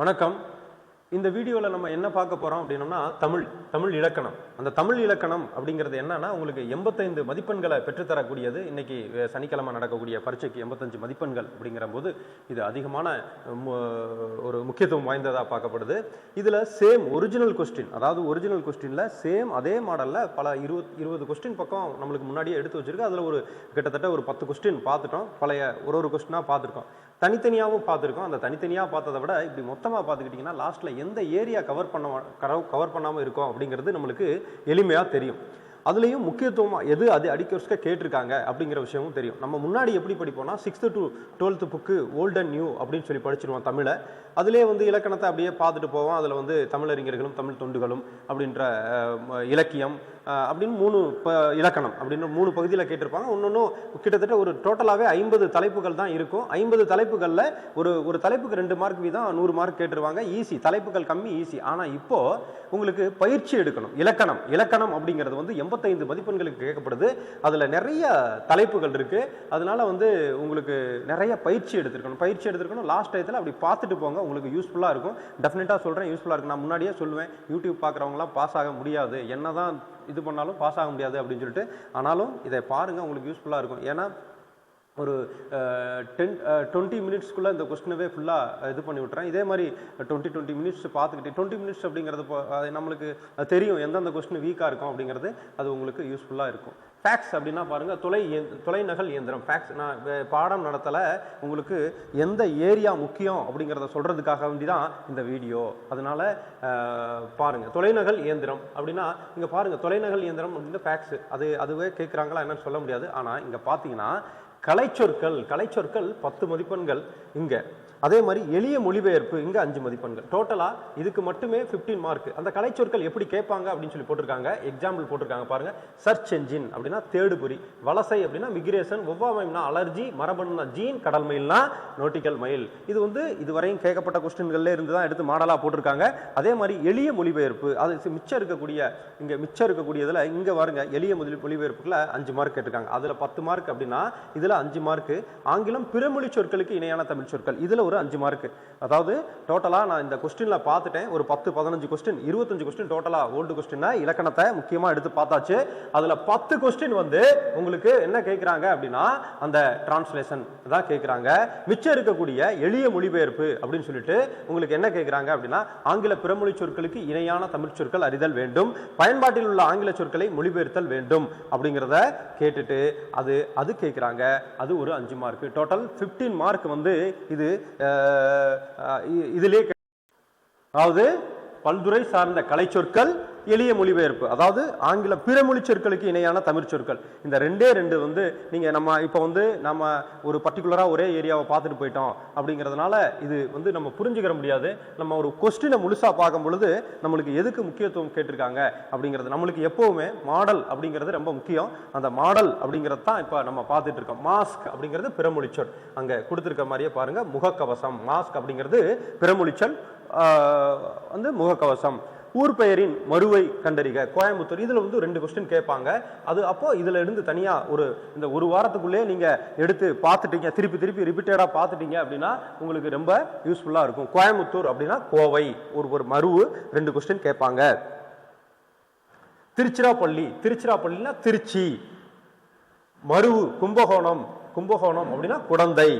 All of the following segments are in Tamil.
வணக்கம். இந்த வீடியோவில் நம்ம என்ன பார்க்க போகிறோம் அப்படின்னோம்னா தமிழ் தமிழ் இலக்கணம். அந்த தமிழ் இலக்கணம் அப்படிங்கிறது என்னன்னா உங்களுக்கு எண்பத்தைந்து மதிப்பெண்களை பெற்றுத்தரக்கூடியது. இன்னைக்கு சனிக்கிழமை நடக்கக்கூடிய பரீட்சைக்கு எண்பத்தஞ்சு மதிப்பெண்கள் அப்படிங்கிற போது இது அதிகமான ஒரு முக்கியத்துவம் வாய்ந்ததாக பார்க்கப்படுது. இதில் சேம் ஒரிஜினல் கொஸ்டின் அதாவது ஒரிஜினல் கொஸ்டினில் சேம் அதே மாடலில் பல இருபது இருபது கொஸ்டின் பக்கம் நம்மளுக்கு முன்னாடியே எடுத்து வச்சிருக்கு. அதில் ஒரு கிட்டத்தட்ட ஒரு பத்து கொஸ்டின் பார்த்துட்டோம். பழைய ஒரு ஒரு கொஸ்டினாக பார்த்துருக்கோம். தனித்தனியாகவும் பார்த்துருக்கோம். அந்த தனித்தனியாக பார்த்ததை விட இப்படி மொத்தமாக பார்த்துக்கிட்டிங்கன்னா லாஸ்ட்டில் எந்த ஏரியா கவர் பண்ண கவர் பண்ணாமல் இருக்கோம் அப்படிங்கிறது நம்மளுக்கு எளிமையாக தெரியும். அதுலேயும் முக்கியத்துவமாக எது அது அடிக்க கேட்டிருக்காங்க அப்படிங்கிற விஷயமும் தெரியும். நம்ம முன்னாடி எப்படி படிப்போம்னா sixth to twelfth book old and new அப்படின்னு சொல்லி படிச்சிருவோம் தமிழை. அதிலே வந்து இலக்கணத்தை அப்படியே பார்த்துட்டு போவோம். அதில் வந்து தமிழறிஞர்களும் தமிழ் தொண்டுகளும் அப்படின்ற இலக்கியம் அப்படின்னு மூணு ப இலக்கணம் அப்படின்னு மூணு பகுதியில் கேட்டிருப்பாங்க. ஒன்னொன்னும் கிட்டத்தட்ட ஒரு டோட்டலாகவே ஐம்பது தலைப்புகள் தான் இருக்கும். ஐம்பது தலைப்புகளில் ஒரு ஒரு தலைப்புக்கு ரெண்டு மார்க் வீதம் நூறு மார்க் கேட்டுருவாங்க. ஈஸி. தலைப்புகள் கம்மி ஈஸி. ஆனால் இப்போது உங்களுக்கு பயிற்சி எடுக்கணும். இலக்கணம். இலக்கணம் அப்படிங்கிறது வந்து எண்பத்தைந்து மதிப்பெண்களுக்கு கேட்கப்படுது. அதில் நிறைய தலைப்புகள் இருக்குது அதனால வந்து உங்களுக்கு நிறைய பயிற்சி எடுத்திருக்கணும். பயிற்சி எடுத்திருக்கணும். லாஸ்ட் டயத்தில் அப்படி பார்த்துட்டு போங்க. உங்களுக்கு யூஸ்ஃபுல்லாக இருக்கும். டெஃபினட்டாக சொல்கிறேன் யூஸ்ஃபுல்லாக இருக்கும். நான் முன்னாடியே சொல்லுவேன் யூடியூப் பார்க்குறவங்களாம் பாஸ் ஆக முடியாது. என்னதான் இது பண்ணாலும் பாஸ் ஆக முடியாது அப்படின்னு சொல்லிட்டு ஆனாலும் இதை பாருங்கள் உங்களுக்கு யூஸ்ஃபுல்லாக இருக்கும். ஏன்னா ஒரு டென் டுவெண்ட்டி மினிட்ஸ்க்குள்ளே இந்த கொஸ்டினவே ஃபுல்லாக இது பண்ணி விட்றேன் இதே மாதிரி டுவெண்ட்டி டுவெண்ட்டி மினிட்ஸ் பார்த்துக்கிட்டு டுவெண்ட்டி மினிட்ஸ் அப்படிங்கிறது அது நம்மளுக்கு அது தெரியும் எந்தெந்த கொஸ்டின் வீக்காக இருக்கும் அப்படிங்கிறது அது உங்களுக்கு யூஸ்ஃபுல்லாக இருக்கும். ஃபேக்ஸ் அப்படின்னா பாருங்கள் தொலை தொலைநகல் இயந்திரம். ஃபேக்ஸ் நான் பாடம் நடத்தலை உங்களுக்கு எந்த ஏரியா முக்கியம் அப்படிங்கிறத சொல்கிறதுக்காக வேண்டி தான் இந்த வீடியோ. அதனால் பாருங்கள் தொலைநகல் இயந்திரம் அப்படின்னா இங்கே பாருங்கள் தொலைநகல் இயந்திரம் அப்படின்னு ஃபேக்ஸ் அது அதுவே கேட்குறாங்களா என்னன்னு சொல்ல முடியாது. ஆனால் இங்கே பார்த்தீங்கன்னா கலைச்சொற்கள் கலைச்சொற்கள் பத்து மதிப்பெண்கள் இங்கே. அதே மாதிரி எளிய மொழிபெயர்ப்பு இங்கே அஞ்சு மதிப்பெண்கள். டோட்டலாக இதுக்கு மட்டுமே 15 மார்க் அந்த கலைச்சொற்கள் எப்படி கேட்பாங்க அப்படின்னு சொல்லி போட்டிருக்காங்க. எக்ஸாம்பிள் போட்டிருக்காங்க பாருங்கள் சர்ச் என்ஜின் அப்படின்னா தேடுபொறி வலசை அப்படின்னா மிக்ரேஷன் ஒவ்வாமைனா அலர்ஜி மரபணுனா ஜீன் கடல் மயில்னா நோட்டிக்கல் மயில் இது வந்து இதுவரையும் கேட்கப்பட்ட கொஸ்டின்கள்ல இருந்து தான் எடுத்து மாடலாக போட்டிருக்காங்க. அதே மாதிரி எளிய மொழிபெயர்ப்பு அது மிச்சம் இருக்கக்கூடிய இங்கே மிச்சம் இருக்கக்கூடியதில் இங்கே பாருங்க எளிய மொழி மொழிபெயர்ப்புக்குள்ள அஞ்சு மார்க் கேட்டிருக்காங்க. அதில் பத்து மார்க் அப்படின்னா இதில் அஞ்சு மார்க் ஆங்கிலம் பிறமொழி சொற்களுக்கு இணையான தமிழ் சொற்கள். இதில் ஒரு அஞ்சு மார்க்கு அதாவது டோட்டலாக நான் இந்த கொஸ்டினில் பார்த்துட்டேன். ஒரு பத்து பதினஞ்சு கொஸ்டின் இருபத்தஞ்சு கொஸ்டின் டோட்டலாக ஓல்டு கொஸ்டினா இலக்கணத்தை முக்கியமாக எடுத்து பார்த்தாச்சு. அதில் பத்து கொஸ்டின் வந்து உங்களுக்கு என்ன கேட்குறாங்க அப்படின்னா அந்த டிரான்ஸ்லேஷன் தான் கேட்குறாங்க மிச்சம் இருக்கக்கூடிய எளிய மொழிபெயர்ப்பு அப்படின்னு சொல்லிட்டு உங்களுக்கு என்ன கேட்குறாங்க அப்படின்னா ஆங்கில பிறமொழி சொற்களுக்கு இணையான தமிழ் சொற்கள் அறிதல் வேண்டும். பயன்பாட்டில் உள்ள ஆங்கில சொற்களை மொழிபெயர்த்தல் வேண்டும் அப்படிங்கிறத கேட்டுட்டு அது அது கேட்குறாங்க அது ஒரு அஞ்சு மார்க் டோட்டல் 15 மார்க் வந்து இது இதிலே அதாவது பல்துறை சார்ந்த கலைச்சொற்கள் எளிய மொழிபெயர்ப்பு. அதாவது ஆங்கில பிற மொழி சொற்களுக்கு இணையான தமிழ் சொற்கள். இந்த ரெண்டே ரெண்டு வந்து நீங்கள் நம்ம இப்போ வந்து நம்ம ஒரு பர்டிகுலராக ஒரே ஏரியாவை பார்த்துட்டு போயிட்டோம் அப்படிங்கிறதுனால இது வந்து நம்ம புரிஞ்சுக்கிற முடியாது. நம்ம ஒரு கொஸ்டினை முழுசாக பார்க்கும் பொழுது நம்மளுக்கு எதுக்கு முக்கியத்துவம் கேட்டிருக்காங்க அப்படிங்கிறது நம்மளுக்கு எப்போவுமே மாடல் அப்படிங்கிறது ரொம்ப முக்கியம். அந்த மாடல் அப்படிங்கிறது தான் இப்போ நம்ம பார்த்துட்டு இருக்கோம். மாஸ்க் அப்படிங்கிறது பிறமொழி சொல். கொடுத்துருக்க மாதிரியே பாருங்கள் முகக்கவசம். மாஸ்க் அப்படிங்கிறது பிறமொழி சொல் வந்து முகக்கவசம். ஊர் பெயரின் மறுவை கண்டறிக. கோயம்புத்தூர் இதில் வந்து ரெண்டு கொஸ்டின் கேட்பாங்க. அது அப்போ இதுல இருந்து தனியாக ஒரு இந்த ஒரு வாரத்துக்குள்ளேயே நீங்கள் எடுத்து பார்த்துட்டீங்க. திருப்பி திருப்பி ரிப்பீட்டடாக பார்த்துட்டீங்க அப்படின்னா உங்களுக்கு ரொம்ப யூஸ்ஃபுல்லாக இருக்கும். கோயம்புத்தூர் அப்படின்னா கோவை. ஒரு ஒரு மருவு ரெண்டு கொஸ்டின் கேட்பாங்க. திருச்சிராப்பள்ளி. திருச்சிராப்பள்ளினா திருச்சி. மருவு கும்பகோணம். கும்பகோணம் அப்படின்னா குடந்தை.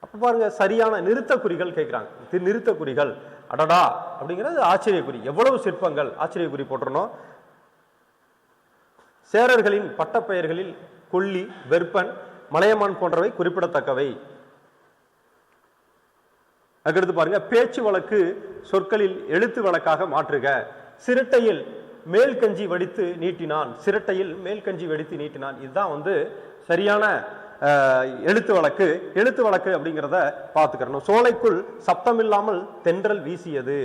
அப்போ பாருங்க சரியான நிறுத்த குறிகள் கேட்குறாங்க. இது நிறுத்த குறிகள் அடடா அப்படிங்கிறது ஆச்சரியக்குறி. எவ்வளவு சிற்பங்கள் ஆச்சரியக்குறி போட்டுறணும் சேரர்களின் பட்டப்பெயர்களில் கொல்லி வெற்பன் மலையமான் போன்றவை குறிப்பிடத்தக்கவை. அதுக்கடுத்து பாருங்க பேச்சு வழக்கு சொற்களில் எழுத்து வழக்காக மாற்றுக. சிரட்டையில் மேல் கஞ்சி வடித்து நீட்டினான். சிரட்டையில் மேல் கஞ்சி வடித்து நீட்டினான். இதுதான் வந்து சரியான எழுத்து வழக்கு எழுத்து வழக்கு அப்படிங்கிறத பார்த்துக்கிறணும். சோலைக்குள் சப்தமில்லாமல் தென்றல் வீசியது.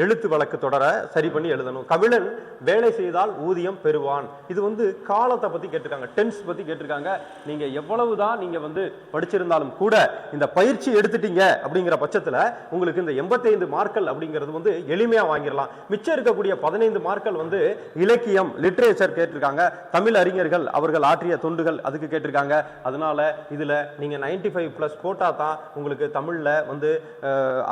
எழுத்து வழக்கு தொடர சரி பண்ணி எழுதணும். கபிலன் வேலை செய்தால் ஊதியம் பெறுவான். இது வந்து காலத்தை பத்தி கேட்டிருக்காங்க டென்ஸ் பத்தி கேட்டிருக்காங்க. நீங்க எவ்வளவுதான் நீங்க வந்து படிச்சிருந்தாலும் கூட இந்த பயிற்சி எடுத்துட்டீங்க அப்படிங்கிற பட்சத்துல உங்களுக்கு இந்த 85 மார்க்கள் அப்படிங்கிறது வந்து எளிமையா வாங்கிடலாம். மிச்சம் இருக்கக்கூடிய பதினைந்து மார்க்கள் வந்து இலக்கியம் லிட்ரேச்சர் கேட்டிருக்காங்க. தமிழ் அறிஞர்கள் அவர்கள் ஆற்றிய தொண்டுகள் அதுக்கு கேட்டிருக்காங்க. அதனால இதுல நீங்க 95 ஃபைவ் பிளஸ் போட்டா தான் உங்களுக்கு தமிழ்ல வந்து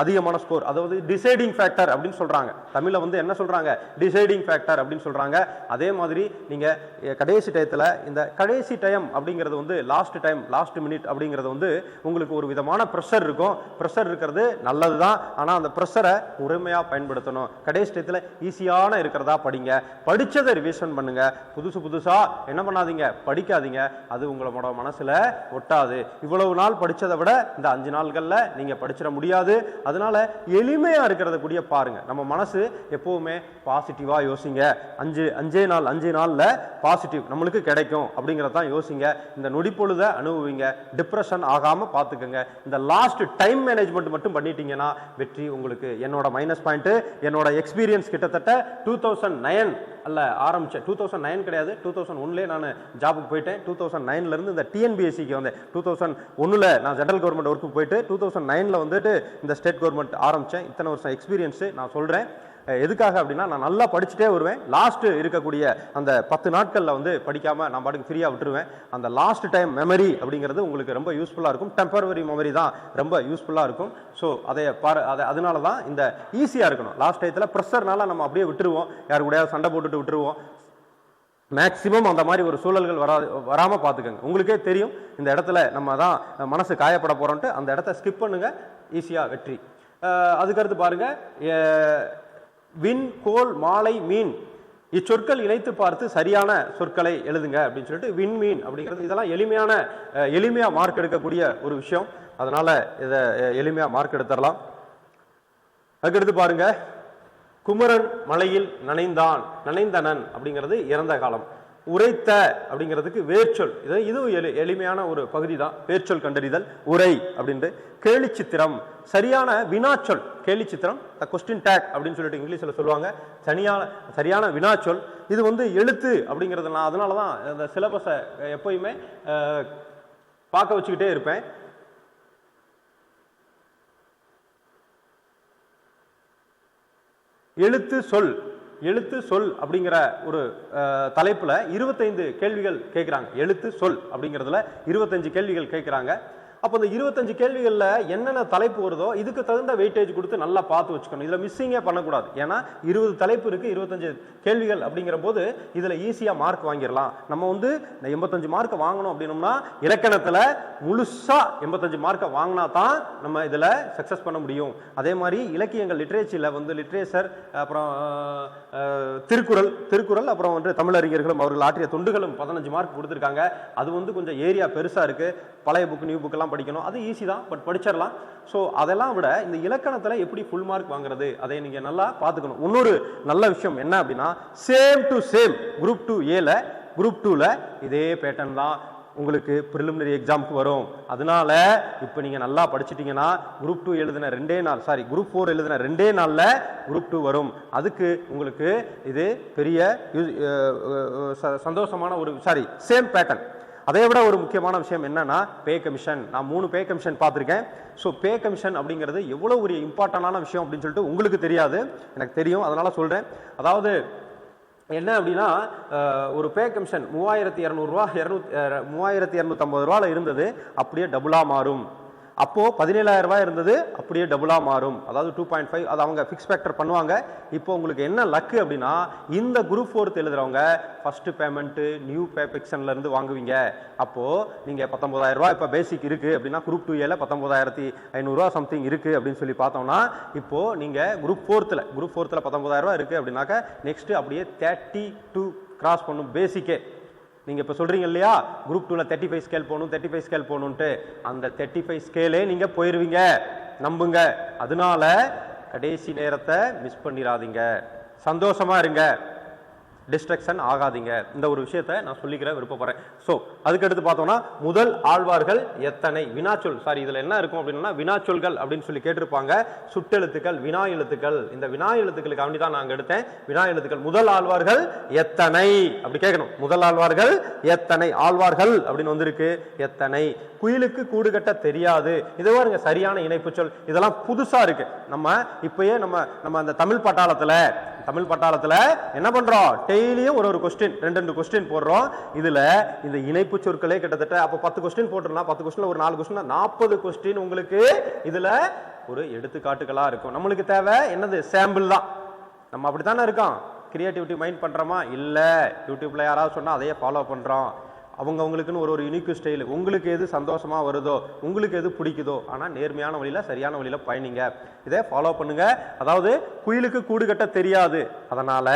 அதிகமான ஸ்கோர் அதாவது டிசைடிங் ஃபேக்டர் அப்படின்னு சொல்றாங்க. தமிழில் வந்து என்ன சொல்றாங்க? டிசைடிங் ஃபேக்டர் அப்படின்னு சொல்றாங்க. அதே மாதிரி நீங்க கடைசி டயத்தில் இந்த கடைசி டைம் அப்படிங்கிறது வந்து லாஸ்ட் டைம் லாஸ்ட் மினிட் அப்படிங்கிறது வந்து உங்களுக்கு ஒரு விதமான ப்ரெஷர் இருக்கும். ப்ரெஷர் இருக்கிறது நல்லது தான் ஆனால் அந்த ப்ரெஷரை உரிமையாக பயன்படுத்தணும். கடைசி டயத்தில் ஈஸியான இருக்கிறதா படிங்க. படிச்சதை ரிவிஷன் பண்ணுங்க. புதுசு புதுசாக என்ன பண்ணாதீங்க? படிக்காதீங்க. அது உங்களோட மனசுல ஒட்டாது. இவ்வளவு நாள் படிச்சதை விட இந்த அஞ்சு நாள்களில் நீங்கள் படிச்சிட முடியாது. அதனால எளிமையாக இருக்கிறத கூடிய பாருங்க. நம்ம மனசு எப்போவுமே பாசிட்டிவா யோசிங்க. அஞ்சு அஞ்சே நாள் அஞ்சு நாளில் பாசிட்டிவ் நம்மளுக்கு கிடைக்கும் அப்படிங்கறத தான் யோசிங்க. இந்த நொடிப்பொழுத அனுபவிங்க டிப்ரெஷன் ஆகாமல் பார்த்துக்கோங்க இந்த லாஸ்ட் டைம் மேனேஜ்மெண்ட் மட்டும் பண்ணிட்டீங்கன்னா வெற்றி உங்களுக்கு. என்னோட மைனஸ் பாயிண்ட்டு என்னோட எக்ஸ்பீரியன்ஸ் கிட்டத்தட்ட டூ தௌசண்ட் நைன் அல்ல ஆரம்பித்தேன் டூ தௌசண்ட் நைன் கிடையாது. டூ தௌசண்ட் ஒன்லேயே நான் ஜாபுக்கு போயிட்டேன். டூ தௌசண்ட் நைன்லேருந்து இந்த டிஎன்பிஎஸ்சிக்கு வந்தேன். டூ தௌசண்ட் ஒன்றில் நான் சென்ட்ரல் கவர்மெண்ட் ஒர்க்கு போயிட்டு டூ தௌசண்ட் நைனில் வந்துட்டு இந்த ஸ்டேட் கவர்மெண்ட் ஆரம்பித்தேன் இத்தனை வருஷம் எக்ஸ்பீரியன்ஸு நான் சொல்கிறேன் எதுக்காக அப்படின்னா நான் நல்லா படிச்சுட்டே வருவேன். லாஸ்ட்டு இருக்கக்கூடிய அந்த பத்து நாட்களில் வந்து படிக்காமல் நான் பாட்டுக்கு ஃப்ரீயாக விட்டுருவேன். அந்த லாஸ்ட் டைம் மெமரி அப்படிங்கிறது உங்களுக்கு ரொம்ப யூஸ்ஃபுல்லாக இருக்கும். டெம்பரவரி மெமரி தான் ரொம்ப யூஸ்ஃபுல்லாக இருக்கும். ஸோ அதை பாரு அதை அதனால தான் இந்த ஈஸியாக இருக்கணும். லாஸ்ட் டயத்தில் ப்ரெஷர்னால நம்ம அப்படியே விட்டுருவோம். யாரு கூடயாவது சண்டை போட்டுட்டு விட்டுருவோம். மேக்சிமம் அந்த மாதிரி ஒரு சூழல்கள் வரா வராமல் பார்த்துக்கோங்க உங்களுக்கே தெரியும். இந்த இடத்துல நம்ம தான் மனசு காயப்பட போகிறோன்ட்டு அந்த இடத்த ஸ்கிப் பண்ணுங்க. ஈஸியாக வெற்றி. அதுக்கடுத்து பாருங்கள் வின் விண் கோல் மாலை மீன். இச்சொற்கள் இணைத்து பார்த்து சரியான சொற்களை எழுதுங்க அப்படின்னு சொல்லிட்டு விண்மீன் அப்படிங்கிறது இதெல்லாம் எளிமையான அஹ் எளிமையா மார்க் எடுக்கக்கூடிய ஒரு விஷயம். அதனால இதை எளிமையாக எளிமையா மார்க் எடுத்துடலாம். அதுக்கடுத்து பாருங்க. குமரன் மலையில் நனைந்தான் நனைந்தனன் அப்படிங்கிறது இறந்த காலம். உரைத்த அப்படிங்கிறதுக்கு வேர்ச்சொல். இது இதுவும் எளி எளிமையான ஒரு பகுதி தான் வேர்ச்சொல் கண்டறிதல் உரை அப்படின்ட்டு. கேலிச்சித்திரம். சரியான வினாச்சொல். கேலிச்சித்திரம் த கொஸ்டின் டேக் அப்படின்னு சொல்லிட்டு இங்கிலீஷில் சொல்லுவாங்க. சரியான சரியான வினாச்சொல். இது வந்து எழுத்து அப்படிங்கிறது நான் அதனால தான் இந்த சிலபஸை எப்பயுமே பார்க்க வச்சுக்கிட்டே இருப்பேன். எழுத்து சொல். எழுத்து சொல் அப்படிங்கிற ஒரு தலைப்பில் இருபத்தைந்து கேள்விகள் கேட்குறாங்க எழுத்து சொல் அப்படிங்கிறதுல இருபத்தஞ்சு கேள்விகள் கேட்குறாங்க அப்போ இந்த இருபத்தஞ்சு கேள்விகளில் என்னென்ன தலைப்பு வருதோ இதுக்கு தகுந்த வெயிட்டேஜ் கொடுத்து நல்லா பார்த்து வச்சுக்கணும். இதில் மிஸ்ஸிங்கே பண்ணக்கூடாது. ஏன்னா இருபது தலைப்பு இருக்குது இருபத்தஞ்சு கேள்விகள் அப்படிங்கிற போது இதில் ஈஸியாக மார்க் வாங்கிடலாம். நம்ம வந்து இந்த எண்பத்தஞ்சு மார்க் வாங்கணும் அப்படின்னோம்னா இலக்கணத்தில் முழுசாக எண்பத்தஞ்சு மார்க்கை வாங்கினா தான் நம்ம இதில் சக்ஸஸ் பண்ண முடியும். அதே மாதிரி இலக்கியங்கள் லிட்ரேச்சரில் வந்து லிட்ரேச்சர் அப்புறம் திருக்குறள் திருக்குறள் அப்புறம் வந்து தமிழறிஞர்களும் அவர்கள் ஆற்றிய தொண்டுகளும் பதினஞ்சு மார்க் கொடுத்துருக்காங்க. அது வந்து கொஞ்சம் ஏரியா பெருசாக இருக்குது பழைய புக் நியூ புக்கெல்லாம் படிக்கணும். அது ஈஸி தான் பட் படிச்சிடலாம். ஸோ அதெல்லாம் விட இந்த இலக்கணத்தில் எப்படி ஃபுல் மார்க் வாங்குறது? அதை நீங்கள் நல்லா பார்த்துக்கணும். இன்னொரு நல்ல விஷயம் என்ன அப்படின்னா same to same group two ஏல குரூப் டூவில் இதே பேட்டர்ன் தான் உங்களுக்கு ப்ரிலிமினரி எக்ஸாமுக்கு வரும். அதனால இப்போ நீங்கள் நல்லா படிச்சிட்டிங்கன்னா குரூப் டூ எழுதின ரெண்டே நாள் சாரி குரூப் ஃபோர் எழுதின ரெண்டே நாளில் குரூப் டூ வரும். அதுக்கு உங்களுக்கு இது பெரிய ச- சந்தோஷமான ஒரு சாரி சேம் பேட்டர்ன் அதை விட ஒரு முக்கியமான விஷயம் என்னன்னா பே கமிஷன் நான் மூணு பே கமிஷன் பார்த்துருக்கேன். ஸோ பே கமிஷன் அப்படிங்கிறது எவ்வளோ ஒரு இம்பார்ட்டண்டான விஷயம் அப்படின்னு சொல்லிட்டு உங்களுக்கு தெரியாது. எனக்கு தெரியும். அதனால சொல்கிறேன் அதாவது என்ன அப்படின்னா ஒரு பே கமிஷன் மூவாயிரத்தி இரநூறுவா இரநூத்தி மூவாயிரத்தி இரநூத்தம்பது ரூபாவில் இருந்தது. அப்படியே டபுளாக மாறும். அப்போ பதினேழாயிரம் ரூபாய் இருந்தது அப்படியே டபுளாக மாறும். அதாவது டூ பாயிண்ட் ஃபைவ் அது அவங்க ஃபிக்ஸ் ஃபேக்டர் பண்ணுவாங்க. இப்போ உங்களுக்கு என்ன லக்கு அப்படின்னா இந்த குரூப் ஃபோர்த் எழுதுறவங்க ஃபஸ்ட்டு பேமெண்ட்டு நியூ பே செக்ஷன்ல இருந்து வாங்குவீங்க. அப்போ நீங்க பத்தொன்பதாயிரம் ரூபாய் இப்போ பேசிக் இருக்கு அப்படின்னா குரூப் டூ ஏல பத்தொன்பதாயிரத்தி ஐநூறுரூவா சம்திங் இருக்கு அப்படின்னு சொல்லி பார்த்தோம்னா இப்போ நீங்க குரூப் ஃபோர்த்தில் குரூப் ஃபோர்த்தில் பத்தொன்பதாயிரம் ரூபாய் இருக்கு அப்படின்னாக்க நெக்ஸ்ட் அப்படியே தேர்ட்டி டூ கிராஸ் பண்ணும் பேசிக்கே நீங்கள் இப்போ சொல்கிறீங்க இல்லையா? குரூப் டூவில் தேர்ட்டி ஃபைவ் ஸ்கேல் போகணும் தேர்ட்டி ஃபைவ் ஸ்கேல் போகணுன்ட்டு அந்த தேர்ட்டி ஃபைவ் ஸ்கேலே நீங்கள் போயிடுவீங்க நம்புங்க. அதனால கடைசி நேரத்தை மிஸ் பண்ணிடாதீங்க சந்தோஷமாக இருங்க. டிஸ்ட்ரக்ஷன் ஆகாதீங்க. இந்த ஒரு விஷயத்தை நான் சொல்லிக்கிற விருப்பப்படுறேன். ஸோ அதுக்கடுத்து பார்த்தோம்னா முதல் ஆழ்வார்கள் எத்தனை? வினாச்சொல். சாரி இதில் என்ன இருக்கும் அப்படின்னா வினாச்சொல்கள் அப்படின்னு சொல்லி கேட்டிருப்பாங்க. சுட்டெழுத்துக்கள் வினா எழுத்துக்கள். இந்த வினா எழுத்துக்களுக்கு அப்படி தான் நாங்கள் எடுத்தேன். வினா எழுத்துக்கள். முதல் ஆழ்வார்கள் எத்தனை? அப்படி கேட்கணும். முதல் ஆழ்வார்கள் எத்தனை? ஆழ்வார்கள் அப்படின்னு வந்திருக்கு. எத்தனை? குயிலுக்கு கூடு கட்ட தெரியாது. இது பாருங்க சரியான இணைப்பு சொல். இதெல்லாம் புதுசாக இருக்கு. நம்ம இப்பயே நம்ம நம்ம அந்த தமிழ் பட்டாளத்தில் தமிழ் பட்டாளத்தில் என்ன பண்ணுறோம் டெய்லியும் ஒரு ஒரு கொஸ்டின் ரெண்டு ரெண்டு கொஸ்டின் போடுறோம். இதில் இந்த இணைப்பு சொற்களே கிட்டத்தட்ட அப்போ பத்து கொஸ்டின் போட்டுருலாம் பத்து கொஸ்டின்ல ஒரு நாலு கொஸ்டின் நாற்பது கொஸ்டின் உங்களுக்கு இதில் ஒரு எடுத்துக்காட்டுகளாக இருக்கும். நம்மளுக்கு தேவை என்னது? சாம்பிள் தான். நம்ம அப்படித்தானே இருக்கோம்? கிரியேட்டிவிட்டி மைண்ட் பண்ணுறோமா இல்லை. யூடியூப்பில் யாராவது சொன்னால் அதையே ஃபாலோ பண்ணுறோம் அவங்க அவங்களுக்குன்னு ஒரு ஒரு யூனிக் ஸ்டைல் உங்களுக்கு எது சந்தோஷமாக வருதோ உங்களுக்கு எது பிடிக்குதோ ஆனால் நேர்மையான வழியில் சரியான வழியில பயணிங்க. இதை ஃபாலோ பண்ணுங்க. அதாவது குயிலுக்கு கூடு கட்ட தெரியாது. அதனால்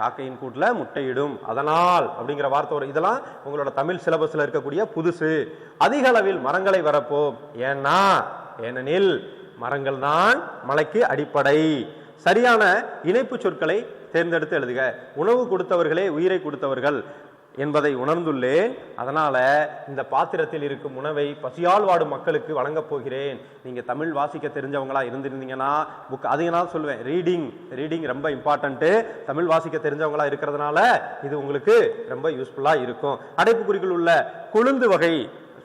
காக்கையின் கூட்டில் முட்டையிடும். அதனால் அப்படிங்கிற வார்த்தை வரும். இதெல்லாம் உங்களோட தமிழ் சிலபஸில் இருக்கக்கூடிய புதுசு. அதிக அளவில் மரங்களை வரப்போம் ஏன்னா ஏனெனில் மரங்கள் தான் மலைக்கு அடிப்படை. சரியான இணைப்பு சொற்களை தேர்ந்தெடுத்து எழுதுக. உணவு கொடுத்தவர்களே உயிரை கொடுத்தவர்கள். என்பதை உணர்ந்துள்ளேன் அதனால் இந்த பாத்திரத்தில் இருக்கும் உணவை பசியால் வாடும் மக்களுக்கு வழங்கப் போகிறேன். நீங்கள் தமிழ் வாசிக்க தெரிஞ்சவங்களா இருந்திருந்தீங்கன்னா புக் அதிக நாள் சொல்லுவேன் ரீடிங் ரீடிங் ரொம்ப இம்பார்ட்டன்ட்டு தமிழ் வாசிக்க தெரிஞ்சவங்களா இருக்கிறதுனால இது உங்களுக்கு ரொம்ப யூஸ்ஃபுல்லாக இருக்கும். அடைப்புக்குறிகள் உள்ள கொழுந்து வகை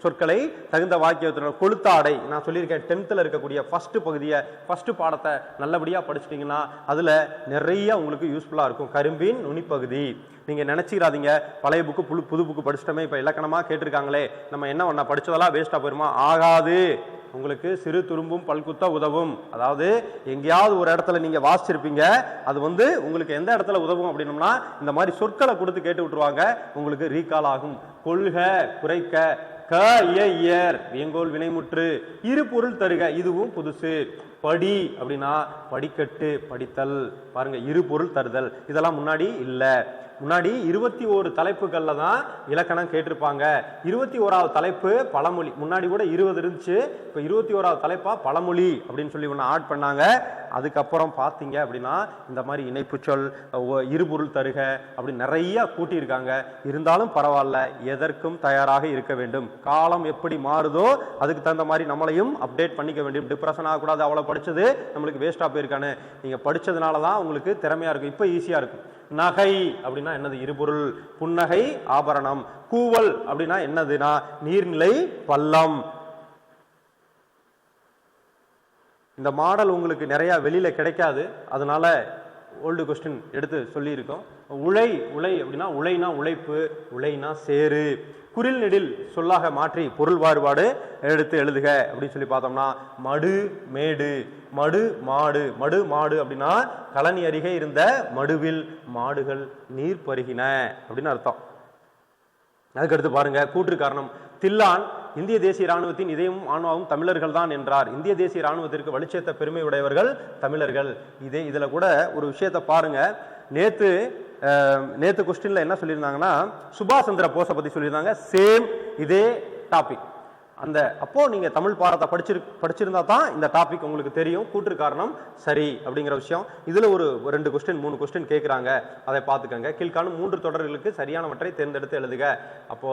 சொற்களை தகுந்த வாக்கியத்தினர் கொளுத்தாடை நான் சொல்லியிருக்கேன் டென்த்தில் இருக்கக்கூடிய ஃபஸ்ட்டு பகுதியை ஃபஸ்ட்டு பாடத்தை நல்லபடியாக படிச்சிட்டிங்கன்னா அதில் நிறைய உங்களுக்கு யூஸ்ஃபுல்லாக இருக்கும். கரும்பின் நுனிப்பகுதி. நீங்கள் நினச்சிக்கிறாதீங்க பழைய புக்கு புது புது புக்கு படிச்சிட்டோமே இப்போ இலக்கணமாக கேட்டிருக்காங்களே நம்ம என்ன ஒன்றா படித்ததெல்லாம் வேஸ்ட்டாக போயிருமா? ஆகாது. உங்களுக்கு சிறு துரும்பும் பல்குத்த உதவும். அதாவது எங்கேயாவது ஒரு இடத்துல நீங்கள் வாசிச்சிருப்பீங்க அது வந்து உங்களுக்கு எந்த இடத்துல உதவும் அப்படின்னம்னா இந்த மாதிரி சொற்களை கொடுத்து கேட்டு விட்டுருவாங்க உங்களுக்கு ரீகால் ஆகும். கொள்க குறைக்க க இய இயர் வியங்கோல் வினைமுற்று. இரு பொருள் தருக இதுவும் புதுசு. படி அப்படின்னா படிக்கட்டு படித்தல் பாருங்க இரு பொருள் தருதல். இதெல்லாம் முன்னாடி இல்லை. முன்னாடி இருபத்தி ஓரு தலைப்புகளில் தான் இலக்கணம் கேட்டிருப்பாங்க. இருபத்தி ஓராவது தலைப்பு பழமொழி. முன்னாடி கூட இருபது இருந்துச்சு. இப்போ இருபத்தி ஓராவது தலைப்பாக பழமொழி அப்படின்னு சொல்லி ஒன்று ஆட் பண்ணாங்க. அதுக்கப்புறம் பார்த்தீங்க அப்படின்னா இந்த மாதிரி இணைப்பு சொல் இருபொருள் தருக அப்படி நிறைய கூட்டியிருக்காங்க. இருந்தாலும் பரவாயில்ல எதற்கும் தயாராக இருக்க வேண்டும். காலம் எப்படி மாறுதோ அதுக்கு தகுந்த மாதிரி நம்மளையும் அப்டேட் பண்ணிக்க வேண்டும். டிப்ரெஷன் ஆகக்கூடாது அவ்வளோ படிச்சது நம்மளுக்கு வேஸ்ட்டாக போயிருக்கானு. நீங்கள் படித்ததுனால தான் உங்களுக்கு திறமையாக இருக்கும். இப்போ ஈஸியாக இருக்கும். நகை அப்படின்னா என்னது? இருபொருள். புன்னகை ஆபரணம். கூவல் அப்படின்னா என்னதுன்னா? நீர்நிலை பள்ளம். இந்த மாடல் உங்களுக்கு நிறையா வெளியில் கிடைக்காது. அதனால ஓல்டு கொஸ்டின் எடுத்து சொல்லியிருக்கோம். உழை உழை அப்படின்னா உழைனா உழைப்பு உழைனா சேரு குரில் நெடில் சொல்லாக மாற்றி பொருள் வாறுபாடு எடுத்து எழுதுக அப்படின்னு சொல்லி பார்த்தோம்னா மடு மேடு. மடு மாடு. மடு மாடு அப்படின்னா கழனி அருகே இருந்த மடுவில் மாடுகள் நீர் பருகின அப்படின்னு அர்த்தம். அதுக்கடுத்து பாருங்க கூற்று காரணம். தில்லான் இந்திய தேசிய ராணுவத்தின் இதயமும் ஆன்மாவும் தமிழர்கள் தான் என்றார். இந்திய தேசிய ராணுவத்திற்கு வலுச்சேர்த்த பெருமை உடையவர்கள் தமிழர்கள். இதே இதில் கூட ஒரு விஷயத்தை பாருங்க. நேற்று நேற்று கொஸ்டினில் என்ன சொல்லியிருந்தாங்கன்னா சுபாஷ் சந்திர போஸை பற்றி சொல்லியிருந்தாங்க. சேம் இதே டாபிக் அந்த அப்போ நீங்க தமிழ் பாடத்தை படிச்சிரு படிச்சிருந்தா தான் இந்த டாபிக் உங்களுக்கு தெரியும். கூற்று காரணம் சரி அப்படிங்கிற விஷயம். இதுல ஒரு ரெண்டு கொஸ்டின் மூணு கொஸ்டின் கேட்குறாங்க அதை பார்த்துக்கங்க. கீழ்காணும் மூன்று தொடர்களுக்கு சரியானவற்றை தேர்ந்தெடுத்து எழுதுக. அப்போ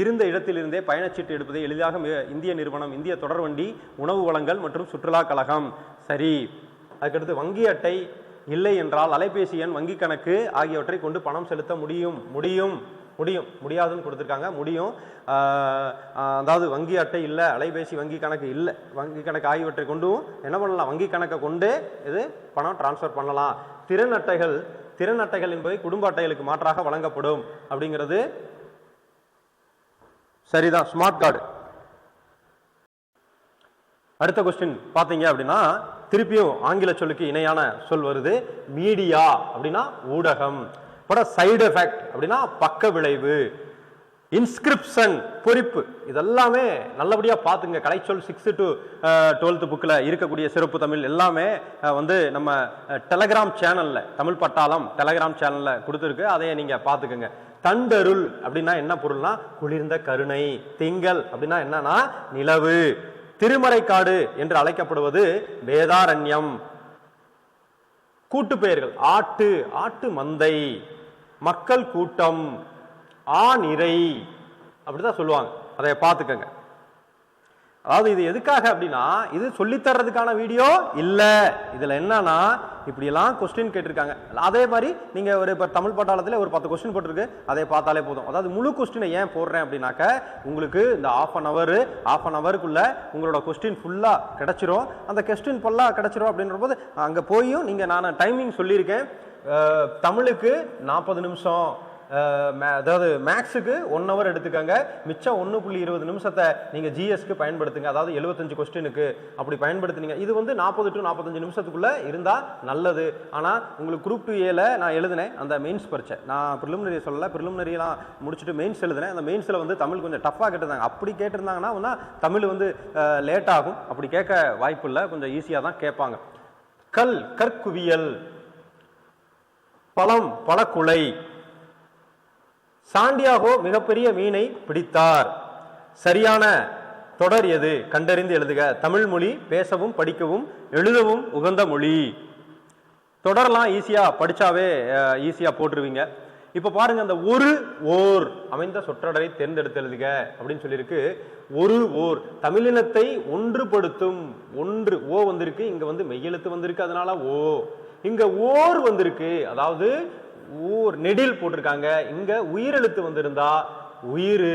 இருந்த இடத்திலிருந்தே பயணச்சீட்டு எடுப்பதை எளிதாக இந்திய நிறுவனம் இந்திய தொடர்வண்டி உணவு வளங்கள் மற்றும் சுற்றுலா கழகம். சரி. அதுக்கடுத்து வங்கி அட்டை இல்லை என்றால் அலைபேசி எண் வங்கி கணக்கு ஆகியவற்றை கொண்டு பணம் செலுத்த முடியும். முடியும். முடியும். முடியாதுன்னு கொடுத்துருக்காங்க. முடியும். அதாவது வங்கி அட்டை இல்லை அலைபேசி வங்கி கணக்கு இல்லை வங்கி கணக்கு ஆகியவற்றை கொண்டும் என்ன பண்ணலாம்? வங்கி கணக்கை கொண்டு இது பணம் டிரான்ஸ்ஃபர் பண்ணலாம். திறன் அட்டைகள் திறன் அட்டைகள் என்பவை குடும்ப அட்டைகளுக்கு மாற்றாக வழங்கப்படும் அப்படிங்கிறது சரிதான். ஸ்மார்ட் கார்டு அடுத்த கொஸ்டின் பார்த்தீங்க அப்படின்னா திருப்பியும் ஆங்கில சொல்லுக்கு இணையான சொல் வருது. மீடியா அப்படின்னா ஊடகம். பட சைடு எஃபெக்ட் அப்படின்னா பக்க விளைவு இன்ஸ்கிரிப்ஷன் பொறிப்பு. இதெல்லாமே நல்லபடியாக பார்த்துங்க. கலைச்சொல் சிக்ஸ் டு டுவெல்த் புக்கில் இருக்கக்கூடிய சிறப்பு தமிழ் எல்லாமே uh, வந்து நம்ம uh, டெலகிராம் சேனலில் தமிழ் பட்டாளம் டெலகிராம் சேனலில் கொடுத்துருக்கு. அதையே நீங்கள் பார்த்துக்கோங்க. தண்டருள் அப்படின்னா என்ன பொருள்னா குளிர்ந்த கருணை திங்கள் அப்படின்னா என்னன்னா நிலவு. திருமறைக்காடு என்று அழைக்கப்படுவது வேதாரண்யம். கூட்டு பெயர்கள் ஆட்டு ஆட்டு மந்தை. மக்கள் கூட்டம் ஆநிறை அப்படிதான் சொல்லுவாங்க. அதை பார்த்துக்கங்க. அதாவது இது எதுக்காக அப்படின்னா இது சொல்லித்தர்றதுக்கான வீடியோ இல்லை. இதில் என்னன்னா இப்படியெல்லாம் கொஸ்டின் கேட்டிருக்காங்க. அதே மாதிரி நீங்கள் ஒரு இப்போ தமிழ் பட்டாளத்தில் ஒரு பத்து கொஸ்டின் போட்டிருக்கு அதை பார்த்தாலே போதும். அதாவது முழு கொஸ்டினை ஏன் போடுறேன் அப்படின்னாக்க உங்களுக்கு இந்த half an hour half an ஹவருக்குள்ளே உங்களோட கொஸ்டின் ஃபுல்லாக கிடச்சிரும். அந்த கொஸ்டின் ஃபுல்லாக கிடச்சிரும் அப்படின்ற போது அங்கே போயும் நீங்கள் நான் டைமிங் சொல்லியிருக்கேன். தமிழுக்கு நாற்பது நிமிஷம் மே- அதாவது மேக்ஸுக்கு ஒன் ஹவர் எடுத்துக்கோங்க. மிச்சம் ஒன்று புள்ளி இருபது நிமிஷத்தை நீங்கள் ஜிஎஸ்க்கு பயன்படுத்துங்க. அதாவது எழுபத்தஞ்சு கொஸ்டினுக்கு அப்படி பயன்படுத்துனீங்க. இது வந்து நாற்பது டு நாற்பத்தஞ்சு நிமிஷத்துக்குள்ளே இருந்தால் நல்லது. ஆனால் உங்களுக்கு குரூப் டூ ஏல நான் எழுதினேன் அந்த மெயின்ஸ் பரிச்சை நான் ப்ரிலிமினரி சொல்லலை. ப்ரிலிமினரியெலாம் முடிச்சுட்டு மெயின்ஸ் எழுதினேன். அந்த மெயின்ஸில் வந்து தமிழ் கொஞ்சம் டஃப்பாக கேட்டிருந்தாங்க. அப்படி கேட்டிருந்தாங்கன்னா ஒன்றா தமிழ் வந்து லேட் ஆகும். அப்படி கேட்க வாய்ப்பு இல்லை. கொஞ்சம் ஈஸியாக தான் கேட்பாங்க. கல் கற்குவியல். பழம் பழக்குலை சாண்டியாகோ மிகப்பெரிய மீனை பிடித்தார். சரியான தொடர் எது? கண்டறிந்து எழுதுக. தமிழ் மொழி பேசவும் படிக்கவும் எழுதவும் உகந்த மொழி. தொடர்லாம் ஈஸியாக படிச்சாவே ஈஸியா போட்டுருவீங்க. இப்போ பாருங்க அந்த ஒரு ஓர் அமைந்த சொற்றொடரை தேர்ந்தெடுத்து எழுதுக அப்படின்னு சொல்லியிருக்கு. ஒரு ஓர். தமிழினத்தை ஒன்றுபடுத்தும் ஒன்று ஓ வந்திருக்கு இங்கே வந்து மெய்யெழுத்து வந்திருக்கு அதனால ஓ. இங்க ஓர் வந்திருக்கு. அதாவது ஓர் நெடில் போட்டிருக்காங்க. இங்க உயிரெழுத்து வந்திருந்தா உயிர்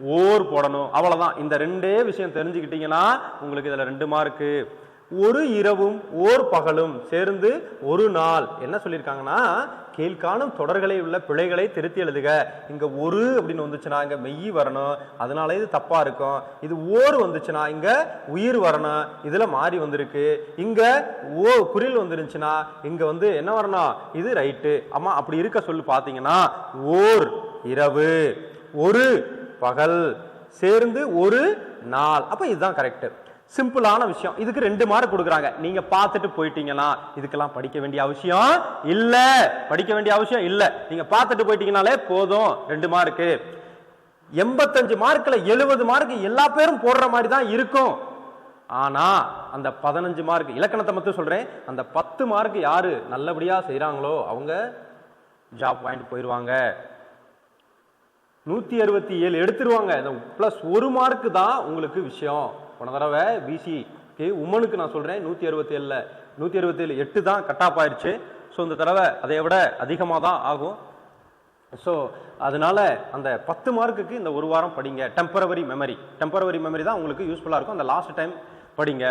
ஓர் போடணும். அவ்வளவுதான். இந்த ரெண்டே விஷயம் தெரிஞ்சுக்கிட்டீங்கன்னா உங்களுக்கு இதுல ரெண்டு மார்க்கு ஒரு இரவும் ஓர் பகலும் சேர்ந்து ஒரு நாள். என்ன சொல்லியிருக்காங்கன்னா கீழ்காணும் தொடர்களை உள்ள பிழைகளை திருத்தி எழுதுக. இங்க ஒரு அப்படின்னு வந்துச்சுன்னா இங்க மெய் வரணும். அதனால இது தப்பா இருக்கும். இது ஓர் வந்துச்சுன்னா இங்க உயிர் வரணும். இதுல மாறி வந்திருக்கு. இங்க ஓ குரில் வந்துருந்துச்சுன்னா இங்க வந்து என்ன வரணும்? இது ரைட்டு. ஆமா அப்படி இருக்க சொல்லி பாத்தீங்கன்னா ஓர் இரவு ஒரு பகல் சேர்ந்து ஒரு நாள். அப்ப இதுதான் கரெக்ட் சிம்பிளான விஷயம். இதுக்கு ரெண்டு மார்க் கொடுக்குறாங்க. நீங்க பார்த்துட்டு போயிட்டீங்கன்னா இதுக்கெல்லாம் படிக்க வேண்டிய அவசியம் இல்ல. படிக்க வேண்டிய அவசியம் இல்ல. நீங்க பார்த்துட்டு போயிட்டீங்கனாலே போதும். ரெண்டு மார்க்கு எண்பத்தஞ்சு மார்க்ல எழுபது மார்க் எல்லா பேரும் போடுற மாதிரி தான் இருக்கும். ஆனா அந்த பதினஞ்சு மார்க் இலக்கணத்தை மட்டும் சொல்றேன். அந்த பத்து மார்க் யாரு நல்லபடியா செய்யறாங்களோ அவங்க ஜாப் வாங்கிட்டு போயிடுவாங்க நூத்தி அறுபத்தி ஏழு எடுத்துருவாங்க. பிளஸ் ஒரு மார்க் தான் உங்களுக்கு விஷயம். போன தடவை பிசிக்கு உமனுக்கு நான் சொல்கிறேன் நூற்றி அறுபத்தி நூற்றி அறுபத்தேழு எட்டு தான் கட் ஆஃப் ஆயிடுச்சு ஸோ இந்த தடவை அதை விட அதிகமாக தான் ஆகும். ஸோ அதனால அந்த பத்து மார்க்குக்கு இந்த ஒரு வாரம் படிங்க. டெம்பரவரி மெமரி டெம்பரவரி மெமரி தான் உங்களுக்கு யூஸ்ஃபுல்லாக இருக்கும். அந்த லாஸ்ட் டைம் படிங்க.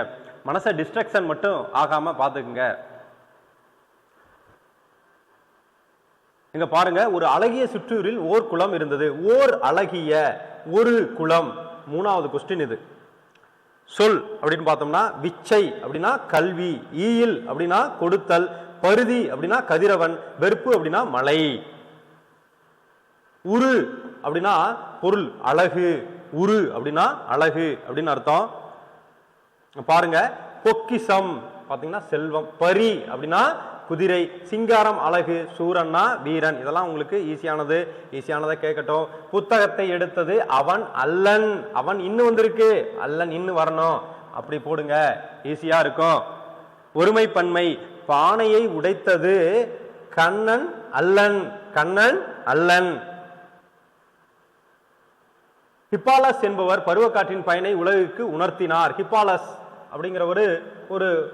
மனசை டிஸ்ட்ராக்ஷன் மட்டும் ஆகாமல் பார்த்துக்குங்க. இங்க பாருங்க ஒரு அழகிய சுற்றூரில் ஓர் குளம் இருந்தது. ஓர் அழகிய ஒரு குளம். மூணாவது கொஸ்டின் இது. சொல் அப்படின்னு பார்த்தோம்னா விச்சை அப்படின்னா கல்வி ஈயில் அப்படின்னா கொடுத்தல் பருதி அப்படின்னா கதிரவன் வெறுப்பு அப்படின்னா மலை. உரு அப்படின்னா பொருள் அழகு. உரு அப்படின்னா அழகு அப்படின்னு அர்த்தம். பாருங்க பொக்கிசம் பார்த்தீங்கன்னா செல்வம். பரி அப்படின்னா குதிரை சிங்காரம் அழகு சூரன்னா வீரன். இதெல்லாம் உங்களுக்கு ஈஸியானது. ஈஸியானதை கேட்கட்டும். புத்தகத்தை எடுத்தது அவன் அல்லன். அவன் இன்னும் வந்திருக்கு. அல்லன் இன்னும் வரணும். அப்படி போடுங்க. ஈஸியா இருக்கும். ஒருமை பன்மை பானையை உடைத்தது கண்ணன் அல்லன். கண்ணன் அல்லன். ஹிப்பாலஸ் என்பவர் பருவக்காற்றின் பயனை உலகுக்கு உணர்த்தினார். ஹிப்பாலஸ் அப்படிங்கிற ஒரு ஒரு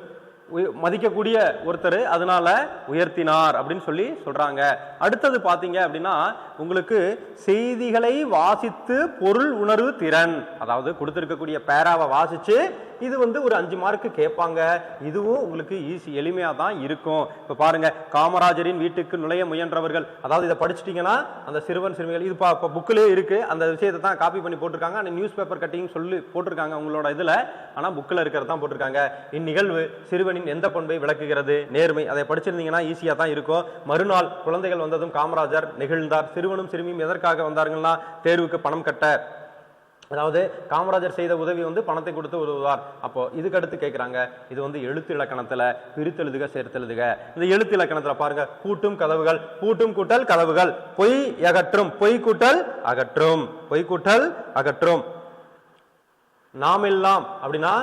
மதிக்கக்கூடிய ஒருத்தர் அதனால உயர்த்தினார் அப்படின்னு சொல்லி சொல்றாங்க. அடுத்தது பார்த்தீங்க அப்படின்னா உங்களுக்கு செய்திகளை வாசித்து பொருள் உணர்வு திறன் அதாவது கொடுத்துருக்கக்கூடிய பேராவை வாசிச்சு இது வந்து ஒரு அஞ்சு மார்க்கு கேட்பாங்க. இதுவும் உங்களுக்கு ஈஸி எளிமையாக தான் இருக்கும். இப்போ பாருங்க காமராஜரின் வீட்டுக்கு நுழைய முயன்றவர்கள் அதாவது இதை படிச்சிட்டிங்கன்னா அந்த சிறுவன் சிறுமிகள் இது பா புக்கிலே இருக்குது அந்த விஷயத்தை தான் காப்பி பண்ணி போட்டிருக்காங்க. அந்த நியூஸ் பேப்பர் கட்டிங் சொல்லி போட்டிருக்காங்க உங்களோட இதில். ஆனால் புக்கில் இருக்கிறது தான் போட்டிருக்காங்க. இந்நிகழ்வு சிறுவனின் எந்த பண்பை விளக்குகிறது? நேர்மை. அதை படிச்சிருந்தீங்கன்னா ஈஸியாக தான் இருக்கும். மறுநாள் குழந்தைகள் வந்ததும் காமராஜர் நெகிழ்ந்தார். சிறுவனும் சிறுமியும் எதற்காக வந்தார்கள்னா தேர்வுக்கு பணம் கட்ட அதாவது காமராஜர் செய்த உதவி வந்து பணத்தை கொடுத்து உதவுவார். அப்போ இதுக்கடுத்து கேட்குறாங்க இது வந்து எழுத்து இலக்கணத்தில் பிரித்தெழுதுக சேர்த்தெழுதுக. இந்த எழுத்து இலக்கணத்தில் பாருங்க பூட்டும் கதவுகள் பூட்டும் கூட்டல் கதவுகள். பொய் அகற்றும் பொய் கூட்டல் அகற்றும் பொய் கூட்டல் அகற்றும். நாம் எல்லாம் அப்படின்னா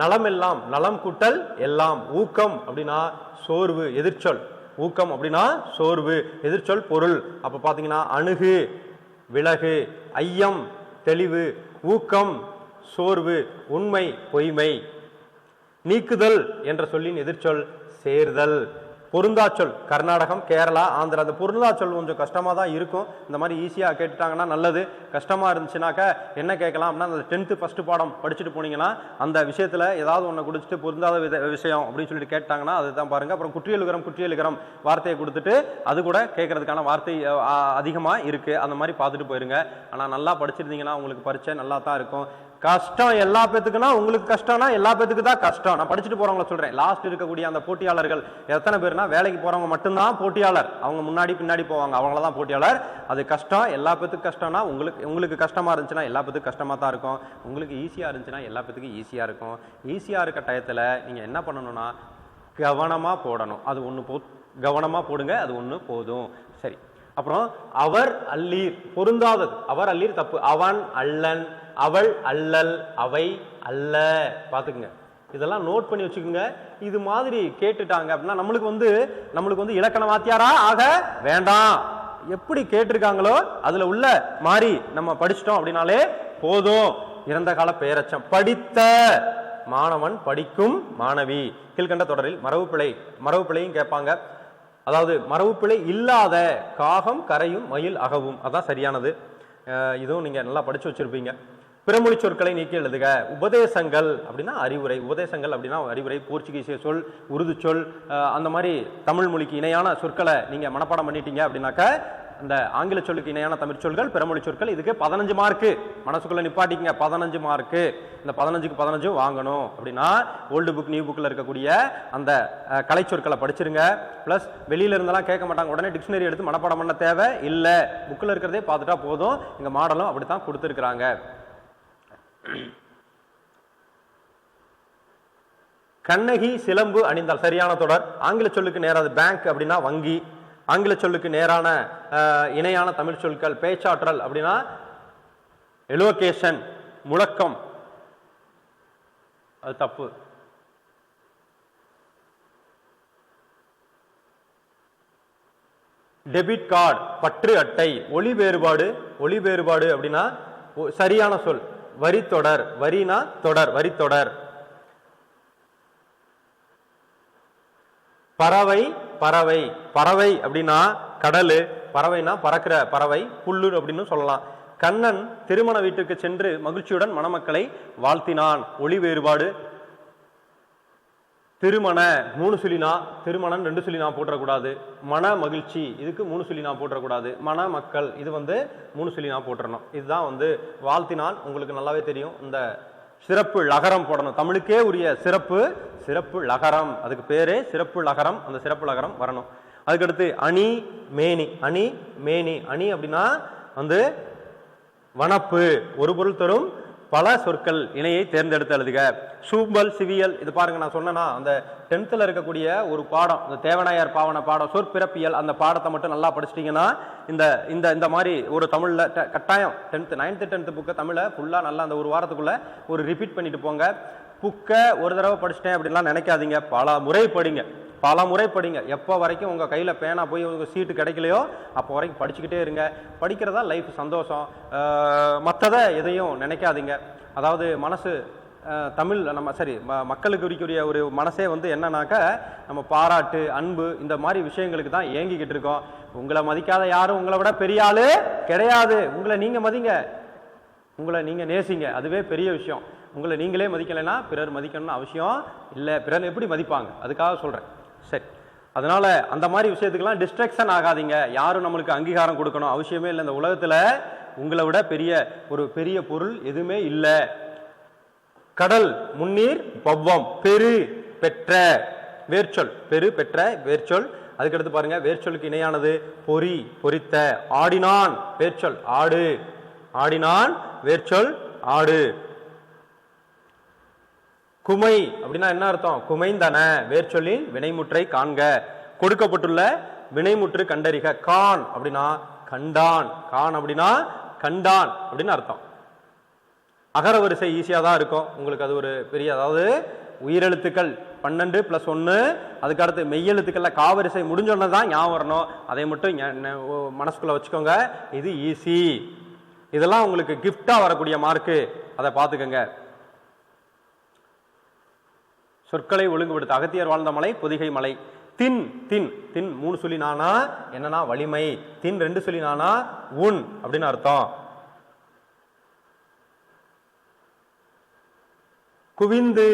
நலம் எல்லாம் நலம் கூட்டல் எல்லாம். ஊக்கம் அப்படின்னா சோர்வு எதிர்ச்சொல். ஊக்கம் அப்படின்னா சோர்வு எதிர்ச்சொல் பொருள். அப்போ பார்த்தீங்கன்னா அணுகு விலகு ஐயம் தெளிவு ஊக்கம் சோர்வு உண்மை பொய்மை நீக்குதல் என்ற சொல்லின் எதிர்ச்சொல் சேர்தல். பொருந்தாச்சொல் கர்நாடகம் கேரளா ஆந்திரா அந்த பொருந்தாச்சொல் கொஞ்சம் கஷ்டமாக தான் இருக்கும். இந்த மாதிரி ஈஸியாக கேட்டுட்டாங்கன்னா நல்லது. கஷ்டமாக இருந்துச்சுனாக்கா என்ன கேட்கலாம் அப்படின்னா அந்த டென்த்து ஃபஸ்ட்டு பாடம் படிச்சுட்டு போனீங்கன்னா அந்த விஷயத்தில் ஏதாவது ஒன்று குடிச்சிட்டு பொருந்தாத வித விஷயம் அப்படின்னு சொல்லிட்டு கேட்டாங்கன்னா அதுதான் பாருங்க. அப்புறம் குற்றியலுகரம் குற்றியலுகரம் வார்த்தையை கொடுத்துட்டு அது கூட கேட்கறதுக்கான வார்த்தை அதிகமாக இருக்குது அந்த மாதிரி பார்த்துட்டு போயிருங்க. ஆனால் நல்லா படிச்சிருந்தீங்கன்னா உங்களுக்கு பரீட்சை நல்லா தான் இருக்கும். கஷ்டம் எல்லா பேத்துக்குன்னா உங்களுக்கு கஷ்டம்னா எல்லா பேத்துக்கு தான் கஷ்டம். நான் படிச்சுட்டு போறவங்கள சொல்றேன். லாஸ்ட் இருக்கக்கூடிய அந்த போட்டியாளர்கள் எத்தனை பேர்னா வேலைக்கு போறவங்க மட்டும்தான் போட்டியாளர். அவங்க முன்னாடி பின்னாடி போவாங்க. அவங்கள தான் போட்டியாளர். அது கஷ்டம். எல்லா பேத்துக்கும் கஷ்டம்னா உங்களுக்கு உங்களுக்கு கஷ்டமா இருந்துச்சுன்னா எல்லா பேத்துக்கும் கஷ்டமா தான் இருக்கும். உங்களுக்கு ஈஸியா இருந்துச்சுன்னா எல்லா பேத்துக்கும் ஈஸியா இருக்கும். ஈஸியா இருக்க டயத்துல நீங்க என்ன பண்ணணும்னா கவனமா போடணும். அது ஒன்று போ கவனமா போடுங்க. அது ஒன்று போதும். சரி. அப்புறம் அவர் அல்லீர் பொருந்தாதது. அவர் அல்லீர் தப்பு. அவன் அல்லன் அவள் அல்லல் அவை அல்ல. பார்த்துக்குங்க. இதெல்லாம் நோட் பண்ணி வச்சுக்கோங்க. இது மாதிரி கேட்டுட்டாங்க அப்படின்னா நம்மளுக்கு வந்து நம்மளுக்கு வந்து இலக்கண வாத்தியாரா ஆக வேண்டாம். எப்படி கேட்டிருக்காங்களோ அதுல உள்ள மாறி நம்ம படிச்சிட்டோம் அப்படின்னாலே போதும். இறந்த கால பெயரச்சம் படித்த மாணவன் படிக்கும் மாணவி. கீழ்கண்ட தொடரில் மரபு பிழை மரபு பிழையும் கேட்பாங்க. அதாவது மரபுப்பிழை இல்லாத காகம் கரையும் மயில் அகவும். அதான் சரியானது. இதுவும் நீங்கள் நல்லா படித்து வச்சுருப்பீங்க. பிறமொழி சொற்களை நீக்கி எழுதுக. உபதேசங்கள் அப்படின்னா அறிவுரை. உபதேசங்கள் அப்படின்னா அறிவுரை போர்ச்சுகீசிய சொல் உருது சொல் அந்த மாதிரி தமிழ் மொழிக்கு இணையான சொற்களை நீங்கள் மனப்பாடம் பண்ணிட்டீங்க அப்படின்னாக்க அந்த ஆங்கில சொல்லுக்கு இணையான தமிழ் சொற்கள் பிறமொழி சொற்கள். இதுக்கு பதினஞ்சு மார்க்கு மனசுக்குள்ள நிப்பாட்டிக்கங்க. பதினஞ்சு மார்க்கு இந்த பதினஞ்சுக்கு பதினஞ்சும் வாங்கணும். அப்படின்னா ஓல்டு புக் நியூ புக்கில் இருக்கக்கூடிய அந்த கலை சொற்களை படிச்சிருங்க. ப்ளஸ் வெளியில இருந்தெல்லாம் கேட்க மாட்டாங்க. உடனே டிக்ஷனரி எடுத்து மனப்பாடம் பண்ண தேவை இல்லை. புக்கில் இருக்கிறதே பார்த்துட்டா போதும். இங்கே மாடலும் அப்படித்தான் கொடுத்துருக்குறாங்க. கண்ணகி சிலம்பு அணிந்தால் சரியான தொடர். ஆங்கில சொல்லுக்கு நேராது. பேங்க் அப்படின்னா வங்கி. ஆங்கில சொல்லுக்கு நேரான இணையான தமிழ் சொற்கள் பேச்சாற்றல் அப்படின்னா எலோகேஷன் முழக்கம். அது தப்பு. டெபிட் கார்டு பற்று அட்டை ஒளி வேறுபாடு ஒளி வேறுபாடு அப்படின்னா சரியான சொல். வரி தொடர் வரினா தொடர் வரி தொடர். பறவை பறவை பறவை அப்படின்னா கடலு பறவைனா பறக்கிற பறவை புல்லு அப்படின்னு சொல்லலாம். கண்ணன் திருமண வீட்டுக்கு சென்று மகிழ்ச்சியுடன் மணமக்களை வாழ்த்தினான். ஒளி வேறுபாடு. திருமண மூணு சுழினா திருமணம் ரெண்டு சுழினா போட்டுறக்கூடாது மன மகிழ்ச்சி இதுக்கு மூணு சுழினா போட்டுறக்கூடாது மன மக்கள் இது வந்து மூணு சுழினா போட்டுறணும் இதுதான் வந்து வாழ்த்தினால் உங்களுக்கு நல்லாவே தெரியும். இந்த சிறப்பு லகரம் போடணும். தமிழுக்கே உரிய சிறப்பு சிறப்பு லகரம். அதுக்கு பேரே சிறப்பு லகரம். அந்த சிறப்பு லகரம் வரணும். அதுக்கடுத்து அணி மேனி. அணி மேனி. அணி அப்படின்னா வந்து வனப்பு. ஒரு பொருள் தரும் பல சொற்கள் இணையை தேர்ந்தெடுத்து எழுதுக. சூம்பல் சிவியல் இது பாருங்க நான் சொன்னேன்னா அந்த டென்த்தில் இருக்கக்கூடிய ஒரு பாடம் இந்த தேவநாயர் பாவன பாடம் சொற்பிறப்பியல் அந்த பாடத்தை மட்டும் நல்லா படிச்சிட்டிங்கன்னா இந்த இந்த இந்த மாதிரி ஒரு தமிழில் கட்டாயம் டென்த்து நைன்த்து டென்த்து புக்கை தமிழை ஃபுல்லாக நல்லா அந்த ஒரு வாரத்துக்குள்ளே ஒரு ரிப்பீட் பண்ணிட்டு போங்க. புக்கை ஒரு தடவை படிச்சிட்டேன் அப்படின்லாம் நினைக்காதீங்க. பல முறை படிங்க. பல முறை படிங்க. எப்போ வரைக்கும் உங்கள் கையில் பேனா போய் உங்கள் சீட்டு கிடைக்கலையோ அப்போ வரைக்கும் படிச்சுக்கிட்டே இருங்க. படிக்கிறதா லைஃப் சந்தோஷம். மற்றதை எதையும் நினைக்காதீங்க. அதாவது மனசு தமிழ் நம்ம சரி ம- மக்களுக்கு உரிக்குரிய ஒரு மனசே வந்து என்னன்னாக்கா நம்ம பாராட்டு அன்பு இந்த மாதிரி விஷயங்களுக்கு தான் ஏங்கிக்கிட்டு இருக்கோம். உங்களை மதிக்காத யாரும் உங்களை விட பெரிய ஆளு கிடையாது. உங்களை நீங்கள் மதிங்க. உங்களை நீங்கள் நேசிங்க. அதுவே பெரிய விஷயம். உங்களை நீங்களே மதிக்கலைன்னா பிறர் மதிக்கணும்னு அவசியம் இல்லை. பிறர் எப்படி மதிப்பாங்க? அதுக்காக சொல்கிறேன் சரி. அதனால் அந்த மாதிரி விஷயத்துக்கெல்லாம் டிஸ்ட்ராக்ஷன் ஆகாதீங்க. யாரும் நம்மளுக்கு அங்கீகாரம் கொடுக்கணும் அவசியமே இல்லை. இந்த உலகத்தில் உங்களை விட பெரிய ஒரு பெரிய பொருள் எதுவுமே இல்லை. கடல் முன்னீர் பவ்வம் பெரு பெற்ற வேர்ச்சொல் பெரு பெற்ற வேர்ச்சொல். அதுக்கடுத்து பாருங்க வேர்ச்சொலுக்கு இணையானது பொறி பொறித்த ஆடினான் வேர்ச்சொல் ஆடு. ஆடினான் வேர்ச்சொல் ஆடு. குமை அப்படின்னா என்ன அர்த்தம்? குமைந்தன. வேர்ச்சொல்லின் வினைமுற்றை காண்க. கொடுக்கப்பட்டுள்ள வினைமுற்று கண்டறிக. கான் அப்படின்னா கண்டான். கான் அப்படின்னா கண்டான் அப்படின்னு அர்த்தம். அகர வரிசை ஈஸியாக தான் இருக்கும். உங்களுக்கு அது ஒரு பெரிய அதாவது உயிரெழுத்துக்கள் பன்னெண்டு ப்ளஸ் ஒன்று அதுக்கு அடுத்து மெய்யெழுத்துக்களில் காவரிசை முடிஞ்சோடனே தான் ஞாபகம் வரணும். அதை மட்டும் மனசுக்குள்ளே வச்சுக்கோங்க. இது ஈஸி இதெல்லாம் உங்களுக்கு கிஃப்டாக வரக்கூடிய மார்க்கு அதை பார்த்துக்கோங்க. சொற்களை ஒழுங்குபடுத்த. அகத்தியர் வாழ்ந்த மலை பொதிகை மலை. தின் தின். தின் மூணு சொல்லி நானா என்னன்னா வலிமை. தின் ரெண்டு சொல்லி நானா உன் அப்படின்னு அர்த்தம். குவிந்து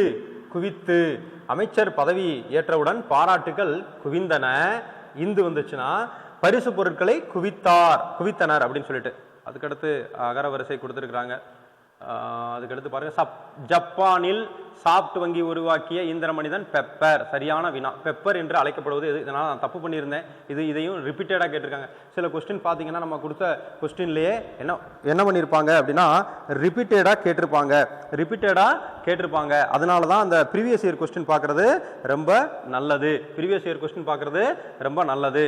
குவித்து அமைச்சர் பதவி ஏற்றவுடன் பாராட்டுகள் குவிந்தன. இந்து வந்துச்சுன்னா பரிசு பொருட்களை குவித்தார். குவித்தனர் அப்படின்னு சொல்லிட்டு. அதுக்கடுத்து அகர வரிசை கொடுத்துருக்குறாங்க. அதுக்கடுத்து பாருங்க சப் ஜப்பானில் சாப்ட் வங்கி உருவாக்கிய இந்திர மனிதன் பெப்பர் சரியான வினா. பெப்பர் என்று அழைக்கப்படுவது எது? இதனால் நான் தப்பு பண்ணியிருந்தேன். இது இதையும் ரிப்பீட்டடாக கேட்டிருக்காங்க. சில கொஸ்டின் பார்த்தீங்கன்னா நம்ம கொடுத்த கொஸ்டின்லேயே என்ன என்ன பண்ணியிருப்பாங்க அப்படின்னா ரிப்பீட்டடாக கேட்டிருப்பாங்க. ரிப்பீட்டடாக கேட்டிருப்பாங்க. அதனால தான் அந்த ப்ரீவியஸ் இயர் கொஸ்டின் பார்க்குறது ரொம்ப நல்லது. ப்ரீவியஸ் இயர் கொஸ்டின் பார்க்குறது ரொம்ப நல்லது.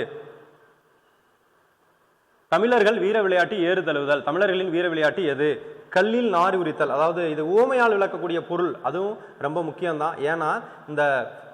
தமிழர்கள் வீர விளையாட்டு ஏறு தழுவுதல் தமிழர்களின் வீர விளையாட்டு எது? கல்லில் நாரி உரித்தல். அதாவது இது ஓமையால் விளக்கக்கூடிய பொருள். அதுவும் ரொம்ப முக்கியம்தான். ஏன்னா இந்த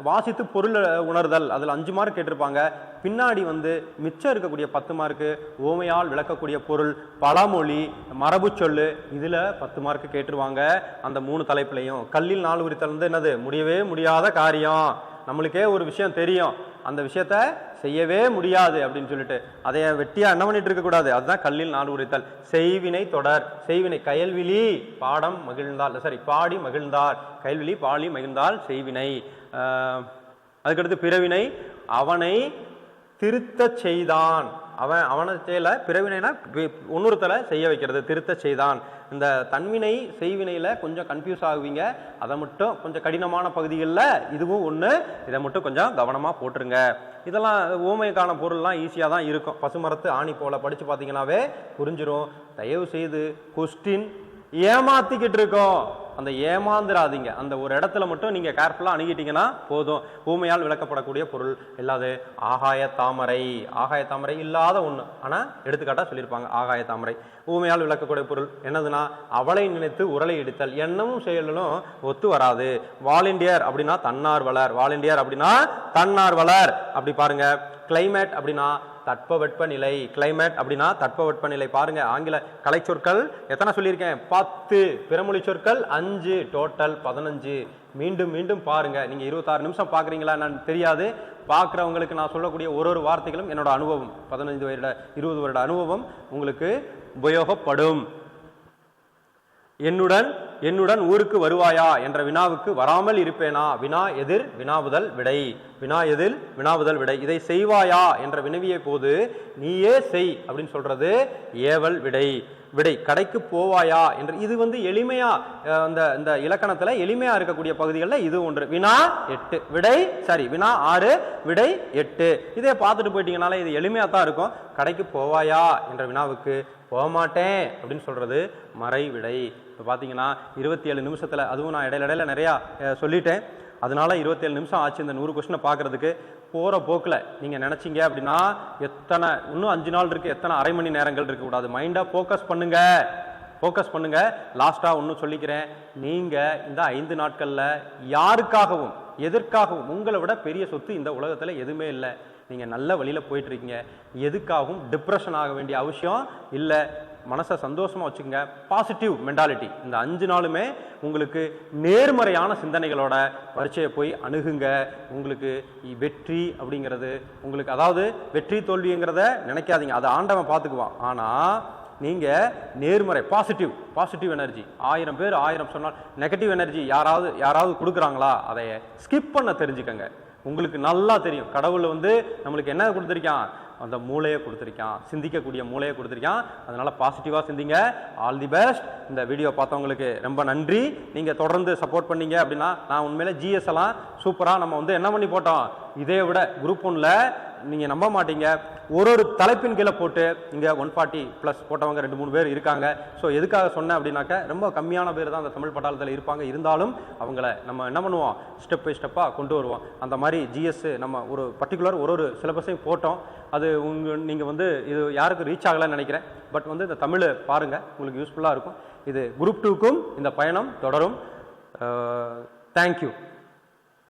வாசித்து பொருள் உணர்தல் அதில் அஞ்சு மார்க் கேட்டிருப்பாங்க. பின்னாடி வந்து மிச்சம் இருக்கக்கூடிய பத்து மார்க்கு ஓமையால் விளக்கக்கூடிய பொருள் பழமொழி மரபு சொல்லு இதில் பத்து மார்க்கு கேட்டுருவாங்க அந்த மூணு தலைப்புலையும். கல்லில் நாள் உரித்தல் வந்து என்னது? முடியவே முடியாத காரியம். நம்மளுக்கே ஒரு விஷயம் தெரியும். அந்த விஷயத்த செய்யவே முடியாது அப்படின்னு சொல்லிட்டு அதை வெட்டியா என்ன பண்ணிட்டு இருக்கக்கூடாது அதுதான் கல்லில் நாடு உரித்தல். செய்வினை தொடர். செய்வினை கயல்விழி பாடம் மகிழ்ந்தால் சாரி பாடி மகிழ்ந்தார். கயல்விழி பாடி மகிழ்ந்தால் செய்வினை. அதுக்கடுத்து பிறவினை அவனை திருத்தச் செய்தான். அவன் அவனை செய்யல பிறவினைனா இன்னொருத்தலை செய்ய வைக்கிறது திருத்த செய்தான். இந்த தன்வினை செய்வினையில் கொஞ்சம் கன்ஃபியூஸ் ஆகுவீங்க. அதை மட்டும் கொஞ்சம் கடினமான பகுதிகளில் இதுவும் ஒன்று இதை மட்டும் கொஞ்சம் கவனமாக போட்டுருங்க. இதெல்லாம் ஊமைக்கான பொருள்லாம் ஈஸியாக தான் இருக்கும். பசுமரத்து ஆணி போல படித்து பார்த்தீங்கன்னாவே புரிஞ்சிடும் தயவு செய்து கொஸ்டின் ஏமாத்திக்கிட்டு இருக்கோம். அந்த ஏமாந்துராதீங்க அந்த ஒரு இடத்துல மட்டும் நீங்கள் கேர்ஃபுல்லாக அணுகிட்டீங்கன்னா போதும். ஊமையால் விளக்கப்படக்கூடிய பொருள் இல்லாது ஆகாய தாமரை. ஆகாய தாமரை இல்லாத ஒன்று ஆனால் எடுத்துக்காட்டாக சொல்லியிருப்பாங்க ஆகாய தாமரை. ஊமையால் விளக்கக்கூடிய பொருள் என்னதுன்னா அவளை நினைத்து உரலை இடித்தல். எண்ணமும் செயலும் ஒத்து வராது. வாலண்டியர் அப்படின்னா தன்னார்வலர். வாலண்டியர் அப்படின்னா தன்னார்வலர். அப்படி பாருங்க. கிளைமேட் அப்படின்னா தட்பவெட்ப நிலை. கிளைமேட் அப்படின்னா தட்பவெட்ப நிலை. பாருங்க ஆங்கில கலை சொற்கள் எத்தனை சொல்லியிருக்கேன்? பத்து. பிறமொழி சொற்கள் அஞ்சு டோட்டல் பதினஞ்சு. மீண்டும் மீண்டும் பாருங்க. நீங்க இருபத்தாறு நிமிஷம் பாக்குறீங்களா என்னன்னு தெரியாது. பார்க்குறவங்களுக்கு நான் சொல்லக்கூடிய ஒரு ஒரு வார்த்தைகளும் என்னோட அனுபவம். பதினஞ்சு வருட இருபது வருட அனுபவம் உங்களுக்கு உபயோகப்படும். என்னுடன் என்னுடன் ஊருக்கு வருவாயா என்ற வினாவுக்கு வராமல் இருப்பேனா? வினா எதிர் வினாவுதல் விடை. வினா எதிர் வினாவுதல் விடை. இதை செய்வாயா என்ற வினவிய போது நீயே செய் அப்படின்னு சொல்றது ஏவல் விடை. விடை. கடைக்கு போவாயா என்று. இது வந்து எளிமையா அந்த இந்த இலக்கணத்தில் இலக்கணத்துல எளிமையா இருக்கக்கூடிய பகுதிகளில் இது ஒன்று. வினா எட்டு. விடை சரி வினா ஆறு விடை எட்டு. இதே பார்த்துட்டு போயிட்டீங்கனாலே இது எளிமையா தான் இருக்கும். கடைக்கு போவாயா என்ற வினாவுக்கு போக மாட்டேன் அப்படின்னு சொல்றது மறை விடை இப்போ பார்த்தீங்கன்னா இருபத்தி ஏழு நிமிஷத்தில் அதுவும் நான் இடையில இடையில நிறையா சொல்லிட்டேன். அதனால இருபத்தேழு நிமிஷம் ஆச்சு இந்த நூறு கொஸ்டினை பார்க்கறதுக்கு. போகிற போக்கில் நீங்கள் நினச்சிங்க அப்படின்னா எத்தனை இன்னும் அஞ்சு நாள் இருக்குது எத்தனை அரை மணி நேரங்கள் இருக்கக்கூடாது மைண்டை ஃபோக்கஸ் பண்ணுங்கள் ஃபோக்கஸ் பண்ணுங்கள் லாஸ்ட்டாக ஒன்றும் சொல்லிக்கிறேன். நீங்கள் இந்த ஐந்து நாட்களில் யாருக்காகவும் எதற்காகவும் உங்களை விட பெரிய சொத்து இந்த உலகத்தில் எதுவுமே இல்லை. நீங்கள் நல்ல வழியில் போயிட்டுருக்கீங்க எதுக்காகவும் டிப்ரெஷன் ஆக வேண்டிய அவசியம் இல்லை. மனசை சந்தோஷமாக வச்சுக்கோங்க. பாசிட்டிவ் மென்டாலிட்டி இந்த அஞ்சு நாளுமே உங்களுக்கு நேர்மறையான சிந்தனைகளோட பரீட்சையை போய் அணுகுங்க. உங்களுக்கு இ- வெற்றி அப்படிங்கிறது உங்களுக்கு அதாவது வெற்றி தோல்விங்கிறத நினைக்காதீங்க. அதை ஆண்டவன் பார்த்துக்குவான். ஆனால் நீங்கள் நேர்மறை பாசிட்டிவ் பாசிட்டிவ் எனர்ஜி ஆயிரம் பேர் ஆயிரம் சொன்னால் நெகட்டிவ் எனர்ஜி யாராவது யாராவது கொடுக்குறாங்களா? அதை ஸ்கிப் பண்ண தெரிஞ்சுக்கங்க. உங்களுக்கு நல்லா தெரியும். கடவுள் வந்து நம்மளுக்கு என்ன கொடுத்துருக்கான்? அந்த மூளையை கொடுத்துருக்கான். சிந்திக்கக்கூடிய மூளையை கொடுத்துருக்கான். அதனால் பாசிட்டிவாக சிந்திங்க. ஆல் தி பெஸ்ட் இந்த வீடியோ பார்த்தவங்களுக்கு ரொம்ப நன்றி. நீங்கள் தொடர்ந்து சப்போர்ட் பண்ணீங்க அப்படின்னா நான் உண்மையிலே ஜிஎஸ் எல்லாம் சூப்பராக நம்ம வந்து என்ன பண்ணி போட்டோம்? இதை விட குரூப் ஒன்றில் நீங்கள் நம்ப மாட்டீங்க. ஒரு ஒரு தலைப்பின் கீழே போட்டு இங்கே ஒன் ஃபார்ட்டி ப்ளஸ் போட்டவங்க ரெண்டு மூணு பேர் இருக்காங்க. ஸோ எதுக்காக சொன்னேன் அப்படின்னாக்க ரொம்ப கம்மியான பேர் தான் அந்த தமிழ் பட்டாளத்தில் இருப்பாங்க. இருந்தாலும் அவங்கள நம்ம என்ன பண்ணுவோம்? ஸ்டெப் பை ஸ்டெப்பாக கொண்டு வருவோம். அந்த மாதிரி ஜிஎஸ் நம்ம ஒரு பர்டிகுலர் ஒரு ஒரு சிலபஸையும் போட்டோம். அது உங்கள் நீங்கள் வந்து இது யாருக்கும் ரீச் ஆகலைன்னு நினைக்கிறேன். பட் வந்து இந்த தமிழ் பாருங்கள் உங்களுக்கு யூஸ்ஃபுல்லாக இருக்கும். இது குரூப் டூக்கும் இந்த பயணம் தொடரும். Uh, thank you